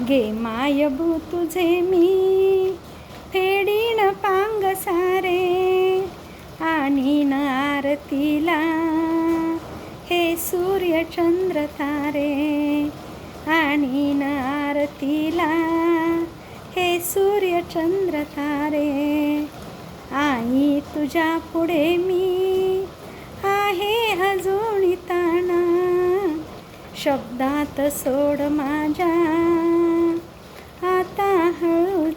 गे मायभू तुझे मी. फेडीन पांग सारे आणि न आरतीला. हे सूर्य चंद्र तारे आणि न आरतीला. हे सूर्य चंद्र तारे आई तुझ्या पुढे मी. आहे अजून ताना शब्दात सोड माझ्या.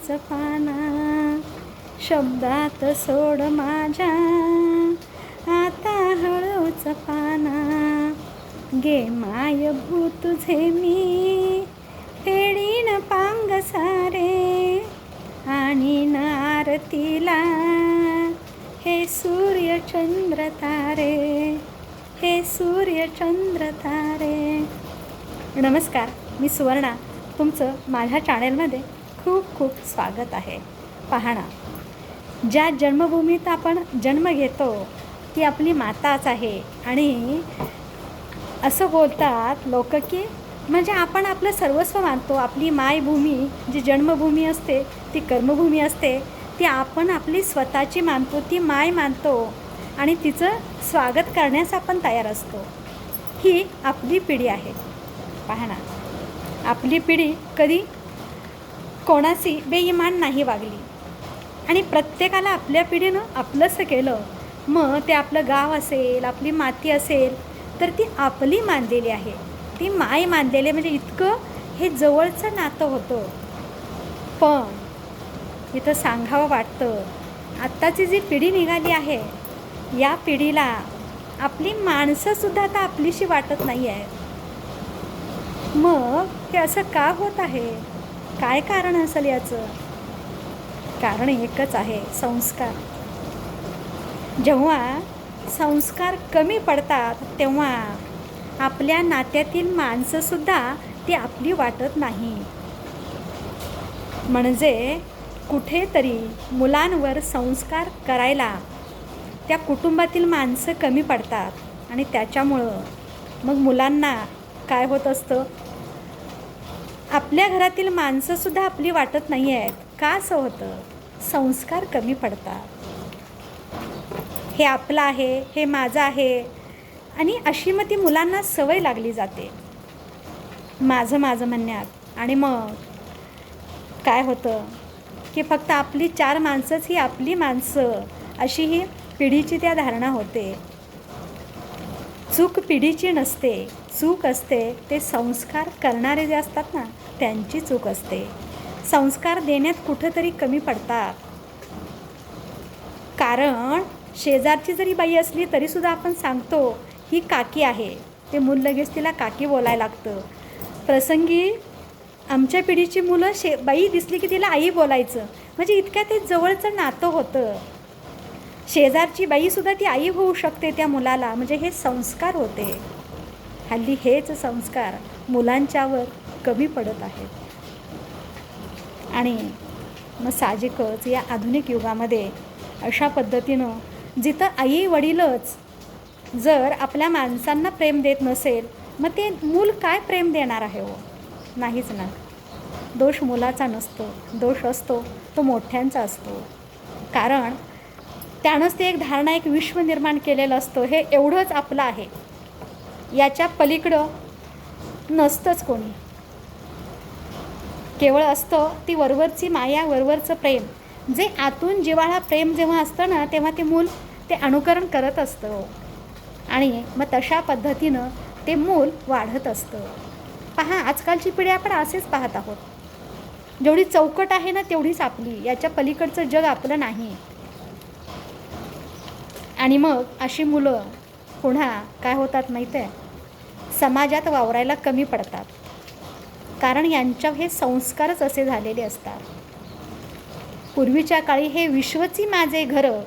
हळूच पाना शब्दात सोड माझ्या. आता हळूच पाना गे माय भू तुझे मी. फेडीन पांग सारे आणि नारतीला आरतीला हे सूर्य चंद्र तारे हे सूर्य चंद्र तारे. नमस्कार मी सुवर्णा. तुमचं माझ्या चॅनेलमध्ये खूप खूप स्वागत आहे. पाहणा ज्या जन्मभूमीत आपण जन्म घेतो ती आपली माताच आहे. आणि असं बोलतात लोक की म्हणजे आपण आपलं सर्वस्व मानतो. आपली मायभूमी जी जन्मभूमी असते ती कर्मभूमी असते ती आपण आपली स्वतःची मानतो ती माय मानतो. आणि तिचं स्वागत करण्यास आपण तयार असतो. ही आपली पिढी आहे. पाहणा आपली पिढी कधी कोणाशी बेईमान नाही वागली. आणि प्रत्येकाला आपल्या पिढीनं आपलंसं केलं. मग ते आपलं गाव असेल आपली माती असेल तर ती आपली मानलेली आहे. ती माय मानलेली म्हणजे इतकं हे जवळचं नातं होतं. पण इथं सांगावं वाटतं आत्ताची जी पिढी निघाली आहे या पिढीला आपली माणसंसुद्धा आता आपलीशी वाटत नाही आहे मग हे असं का होत आहे? काय कारण असेल याचं? कारण एकच आहे संस्कार. जेव्हा संस्कार कमी पडतात तेव्हा आपल्या नात्यातील माणसंसुद्धा ती आपली वाटत नाही. म्हणजे कुठेतरी मुलांवर संस्कार करायला त्या कुटुंबातील माणसं कमी पडतात आणि त्याच्यामुळं मग मुलांना काय होत असतं? आपल्या घरातील माणसंसुद्धा आपली वाटत नाही आहेत. का असं होतं? संस्कार कमी पडतात. हे आपलं आहे हे माझं आहे. आणि अशी मग ती मुलांना सवय लागली जाते. माझं माझं म्हणण्यात. आणि मग? काय होतं? की फक्त आपली चार माणसंच ही आपली माणसं अशी ही पिढीची त्या धारणा होते. चूक पिढीची नसते चूक असते ते संस्कार करणारे जे असतात ना त्यांची चूक असते. संस्कार देण्यात कुठंतरी कमी पडतात. कारण शेजारची जरी बाई असली तरीसुद्धा आपण सांगतो ही काकी आहे. ते मूल लगेच तिला काकी बोलायला लागतं. प्रसंगी आमच्या पिढीची मुलं शे बाई दिसली की तिला आई बोलायचं. म्हणजे इतक्या ते जवळचं नातं होतं. शेजारची बाईसुद्धा ती आई होऊ शकते त्या मुलाला. म्हणजे हे संस्कार होते. हल्ली हेच संस्कार मुलांच्यावर कमी पडत आहेत. आणि मग साहजिकच या आधुनिक युगामध्ये अशा पद्धतीनं जिथं आई वडीलच जर आपल्या माणसांना प्रेम देत नसेल मग ते मूल काय प्रेम देणार आहे हो? नाहीच ना. दोष मुलाचा नसतो. दोष असतो तो मोठ्यांचा असतो. कारण त्यानंच ते एक धारणा एक विश्व निर्माण केलेलं असतं. हे एवढंच आपलं आहे. याच्या पलीकडं नसतंच कोणी. केवळ असतं ती वरवरची माया वरवरचं प्रेम. जे आतून जिवाळा प्रेम जेव्हा असतं ना तेव्हा ते मूल ते अनुकरण करत असतं. आणि मग तशा पद्धतीनं ते मूल वाढत असतं. पहा आजकालची पिढी आपण असेच पाहत आहोत. जेवढी चौकट आहे ना तेवढीच आपली. याच्या पलीकडचं जग आपलं नाही. आणि मग अशी मुलं पुन्हा काय होतात माहीत आहे समाजात वावरायला कमी पडतात. कारण यांच्या हे संस्कारच असे झालेले असतात. पूर्वीच्या काळी हे विश्वची माझे घरं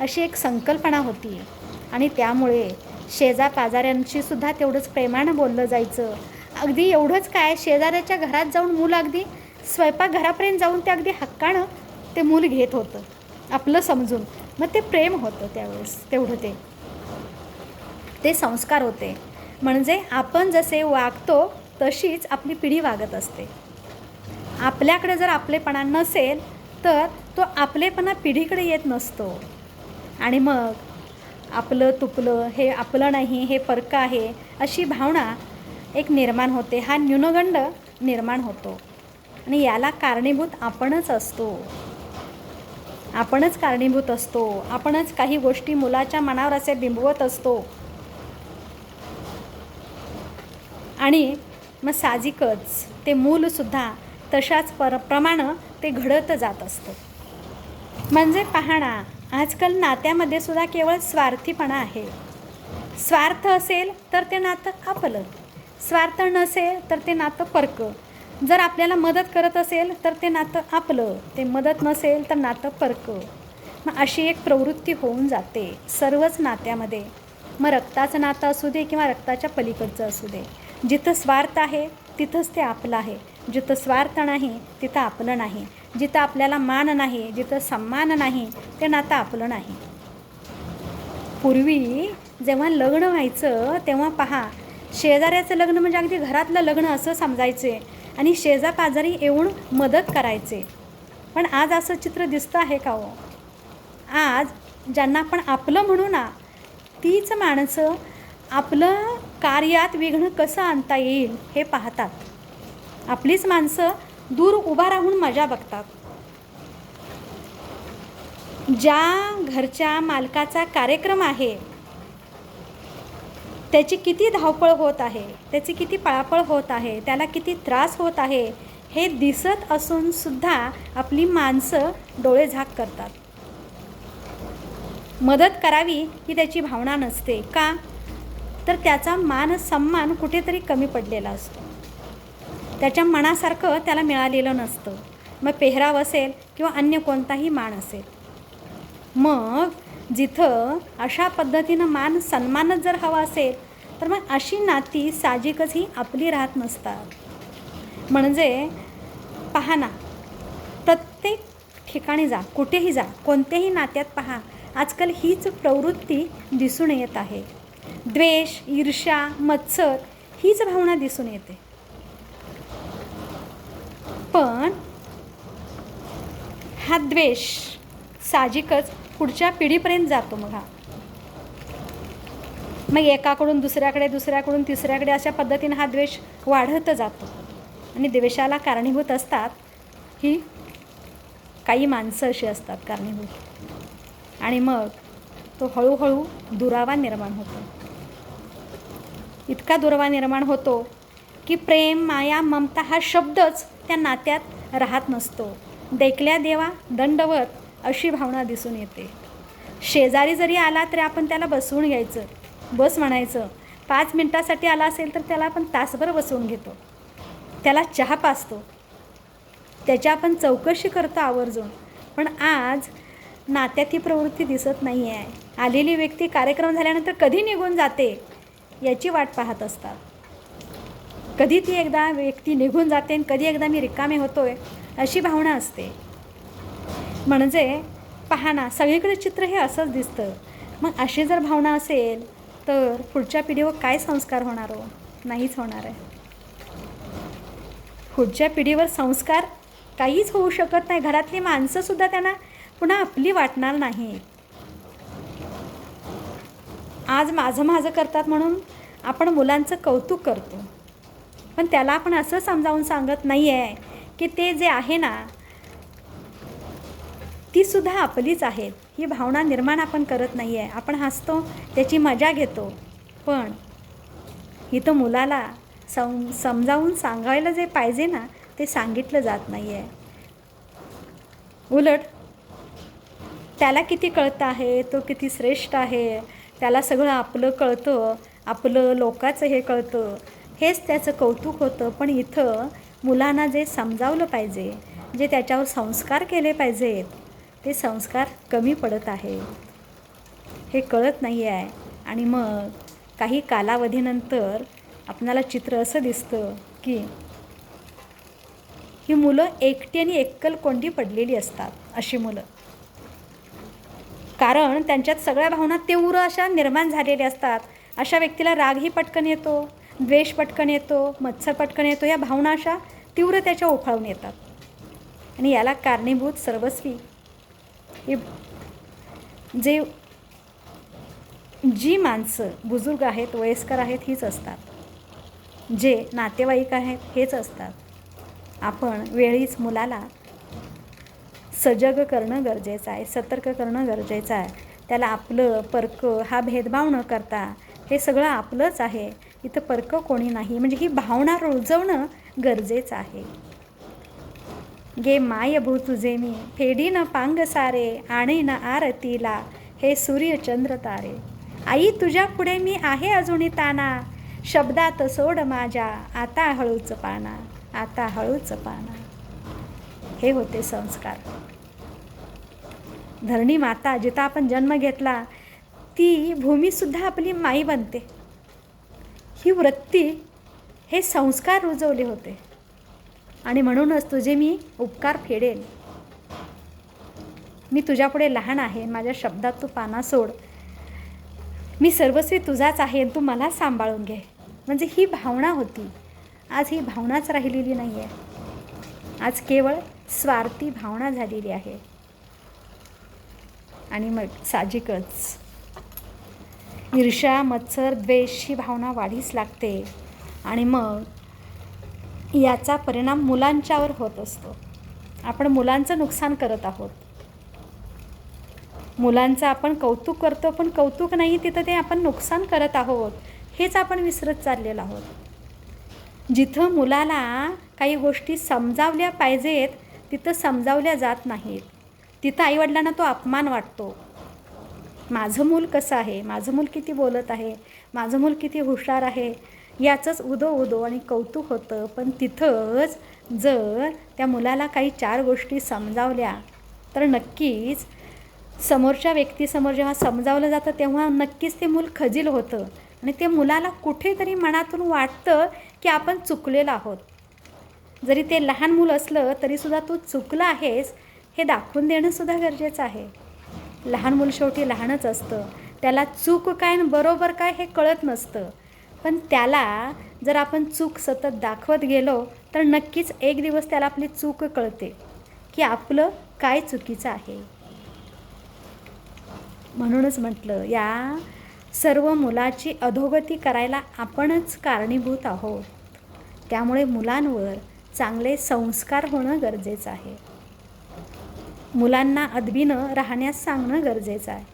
अशी एक संकल्पना होती. आणि त्यामुळे शेजापाजाऱ्यांशी सुद्धा तेवढंच प्रेमानं बोललं जायचं. अगदी एवढंच काय? शेजाऱ्याच्या घरात जाऊन मूल अगदी स्वयंपाकघरापर्यंत जाऊन ते अगदी हक्कानं ते मूल घेत होतं. आपलं समजून. मग ते प्रेम होतं त्यावेळेस तेवढं ते. ते संस्कार होते. म्हणजे आपण जसे वागतो तशीच आपली पिढी वागत असते. आपल्याकडे जर आपलेपणा नसेल तर तो आपलेपणा पिढीकडे येत नसतो. आणि मग आपलं तुपलं हे आपलं नाही हे परकं आहे अशी भावना एक निर्माण होते. हा न्यूनगंड निर्माण होतो. आणि याला कारणीभूत आपणच असतो. आपणच कारणीभूत असतो. आपणच काही गोष्टी मुलाच्या मनावर असे बिंबवत असतो. आणि मग साहजिकच ते मूलसुद्धा तशाच पर प्रमाणं ते घडत जात असतं. म्हणजे पाहणा आजकाल नात्यामध्ये सुद्धा केवळ स्वार्थीपणा आहे. स्वार्थ असेल तर ते नातं आपलं स्वार्थ नसेल तर ते नातं परकं. जर आपल्याला मदत करत असेल तर ते नातं आपलं ते मदत नसेल तर नातं परकं. मग अशी एक प्रवृत्ती होऊन जाते सर्वच नात्यामध्ये. मग रक्ताचं नातं असू दे किंवा रक्ताच्या पलीकडचं असू दे. जिथं स्वार्थ आहे तिथंच ते आपलं आहे. जिथं स्वार्थ नाही तिथं आपलं नाही. जिथं आपल्याला मान नाही जिथं सन्मान नाही ते नातं आपलं नाही. पूर्वी जेव्हा लग्न व्हायचं तेव्हा पहा शेजाऱ्याचं लग्न म्हणजे अगदी घरातलं लग्न असं समजायचे. आणि शेजापाजारी येऊन मदत करायचे. पण आज असं चित्र दिसतं आहे का हो? आज ज्यांना आपण आपलं म्हणू ना तीच माणसं आपलं कार्यात विघ्न कसं आणता येईल हे पाहतात. आपलीच माणसं दूर उभा राहून मजा बघतात. ज्या घरच्या मालकाचा कार्यक्रम आहे त्याची किती धावपळ होत आहे त्याची किती पळापळ होत आहे त्याला किती त्रास होत आहे हे दिसत असून सुद्धा आपली माणसं डोळे झाक करतात. मदत करावी ही त्याची भावना नसते का? तर त्याचा मान सन्मान कुठेतरी कमी पडलेला असतो. त्याच्या मनासारखं त्याला मिळालेलं नसतं. मग पेहराव असेल किंवा अन्य कोणताही मान असेल. मग जिथं अशा पद्धतीनं मान सन्मानच जर हवा असेल तर मग अशी नाती साहजिकच ही आपली राहत नसतात. म्हणजे पहा ना प्रत्येक ठिकाणी जा कुठेही जा कोणत्याही नात्यात पहा आजकाल हीच प्रवृत्ती दिसून येत आहे. द्वेष ईर्ष्या मत्सर हीच भावना दिसून येते. पण हा द्वेष साहजिकच पुढच्या पिढीपर्यंत जातो मग हा. मग एकाकडून दुसऱ्याकडे दुसऱ्याकडून तिसऱ्याकडे अशा पद्धतीनं हा द्वेष वाढत जातो. आणि द्वेषाला कारणीभूत असतात ही काही माणसं अशी असतात कारणीभूत. आणि मग तो हळूहळू दुरावा निर्माण होतो. इतका दुरावा निर्माण होतो की प्रेम माया ममता हा शब्दच त्या नात्यात राहत नसतो. देखल्या देवा दंडवत अशी भावना दिसून येते. शेजारी जरी आला तरी आपण त्याला बसवून घ्यायचं. बस म्हणायचं पाच मिनटासाठी आला असेल तर त्याला आपण तासभर बसवून घेतो. त्याला चहा पाचतो त्याची आपण चौकशी करतो आवर्जून. पण आज नात्यात ही प्रवृत्ती दिसत नाही आहे आलेली व्यक्ती कार्यक्रम झाल्यानंतर कधी निघून जाते याची वाट पाहत असतात. कधी ती एकदा व्यक्ती निघून जाते आणि कधी एकदा मी रिकामे होतोय अशी भावना असते. म्हणजे पहा ना सगळीकडे चित्र हे असंच दिसतं. मग अशी जर भावना असेल तर पुढच्या पिढीवर काय संस्कार होणार हो? नाहीच होणार आहे. पुढच्या पिढीवर संस्कार काहीच होऊ शकत नाही. घरातली माणसंसुद्धा त्यांना पुन्हा आपली वाटणार नाही. आज माझं माझं करतात म्हणून आपण मुलांचं कौतुक करतो. पण त्याला आपण असं समजावून सांगत नाही आहे की ते जे आहे ना तीसुद्धा आपलीच आहेत ही भावना निर्माण आपण करत नाही आहे आपण हसतो त्याची मजा घेतो. पण इथं मुलाला सम समजावून सांगायला जे पाहिजे ना ते सांगितलं जात नाही आहे उलट त्याला किती कळतं आहे तो किती श्रेष्ठ आहे त्याला सगळं आपलं कळतं आपलं लोकाचं हे कळतं. हेच त्याचं कौतुक होतं. पण इथं मुलांना जे समजावलं पाहिजे जे त्याच्यावर संस्कार केले पाहिजेत ते संस्कार कमी पडत आहे. हे कळत नाही आहे. आणि मग काही कालावधीनंतर आपणाला चित्र असं दिसतं की ही मुलं एकटी आणि एकल कोंडी पडलेली असतात अशी मुलं. कारण त्यांच्यात सगळ्या भावना तीव्र अशा निर्माण झालेल्या असतात. अशा व्यक्तीला रागही पटकन येतो द्वेष पटकन येतो मत्सर पटकन येतो या भावना अशा तीव्र त्याच्या ओफाळून येतात. आणि याला कारणीभूत सर्वस्वी हे जे जी माणसं बुजुर्ग आहेत वयस्कर आहेत हीच असतात. जे नातेवाईक आहेत हेच असतात. आपण वेळीच मुलाला सजग करणं गरजेचं आहे सतर्क करणं गरजेचं आहे. त्याला आपलं परक हा भेदभाव न करता हे सगळं आपलंच आहे. इथं परक कोणी नाही. म्हणजे ही भावना रुजवणं गरजेचं आहे. गे माय भू तुझे मी फेडी न पांग सारे आणे न आरतीला हे सूर्य चंद्र तारे. आई तुझ्या पुढे मी आहे अजूनही ताना. शब्दात सोड माझ्या आता हळूच पाना आता हळूच पाना. हे होते संस्कार. धरणी माता जिथं आपण जन्म घेतला ती भूमीसुद्धा आपली माई बनते. ही वृत्ती हे संस्कार रुजवले होते. आणि म्हणूनच तुझे मी उपकार फेडेल मी तुझ्यापुढे लहान आहे माझ्या शब्दात तू पाना सोड. मी सर्वस्वी तुझाच आहे तू मला सांभाळून घे. म्हणजे ही भावना होती. आज ही भावनाच राहिलेली नाही आहे आज केवळ स्वार्थी भावना झालेली आहे. आणि मग साहजिकच. ईर्षा मत्सर द्वेष ही भावना वाढीस लागते. आणि मग याचा परिणाम मुलांच्यावर होत असतो. आपण मुलांचं नुकसान करत आहोत. मुलांचं आपण कौतुक करतो पण कौतुक नाही तिथं ते आपण नुकसान करत आहोत हेच आपण विसरत चाललेलो आहोत. जिथं मुलाला काही गोष्टी समजावल्या पाहिजेत तिथं समजावल्या जात नाहीत. तिथं आईवडिलांना तो अपमान वाटतो. माझं मूल कसं आहे? माझं मूल किती बोलत आहे? माझं मूल किती हुशार आहे? याचंच उदो उदो आणि कौतुक होतं. पण तिथंच जर त्या मुलाला काही चार गोष्टी समजावल्या तर नक्कीच समोरच्या व्यक्तीसमोर जेव्हा समजावलं जातं तेव्हा नक्कीच ते मूल खजील होतं. आणि ते मुलाला कुठेतरी मनातून वाटतं की आपण चुकलेलं आहोत. जरी ते लहान मूल असलं तरीसुद्धा तू चुकला आहेस हे दाखवून देणंसुद्धा गरजेचं आहे. लहान मूल शेवटी लहानच असतं. त्याला चूक काय आणि बरोबर काय हे कळत नसतं. पण त्याला जर आपण चूक सतत दाखवत गेलो तर नक्कीच एक दिवस त्याला आपली चूक कळते की आपलं काय चुकीचं आहे. म्हणूनच म्हटलं या सर्व मुलाची अधोगती करायला आपणच कारणीभूत आहोत. त्यामुळे मुलांवर चांगले संस्कार होणं गरजेचं आहे. मुलांना अदबीनं राहण्यास सांगणं गरजेचं आहे.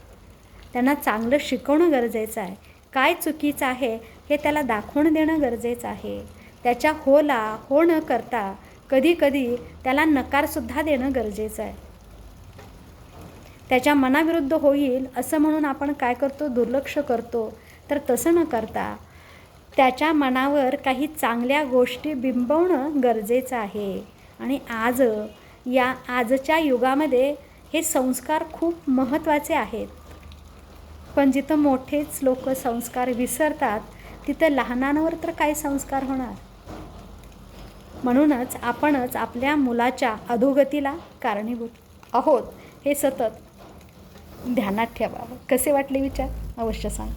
त्यांना चांगलं शिकवणं गरजेचं आहे. काय चुकीचं आहे हे त्याला दाखवून देणं गरजेचं आहे. त्याच्या होला हो न करता कधीकधी त्याला नकारसुद्धा देणं गरजेचं आहे. त्याच्या मनाविरुद्ध होईल असं म्हणून आपण काय करतो? दुर्लक्ष करतो. तर तसं न करता त्याच्या मनावर काही चांगल्या गोष्टी बिंबवणं गरजेचं आहे. आणि आज या आजच्या युगामध्ये हे संस्कार खूप महत्त्वाचे आहेत. पण जिथं मोठेच लोक संस्कार विसरतात तिथं लहानांवर तर काय संस्कार होणार? म्हणूनच आपणच आपल्या मुलाच्या अधोगतीला कारणीभूत आहोत हे सतत ध्यानात ठेवावं. कसे वाटले विचार? अवश्य सांग.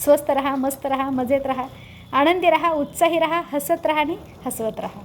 स्वस्त रहा मस्त रहा मजेत रहा आनंदी रहा उत्साही रहा हसत रहा आणि हसवत रहा.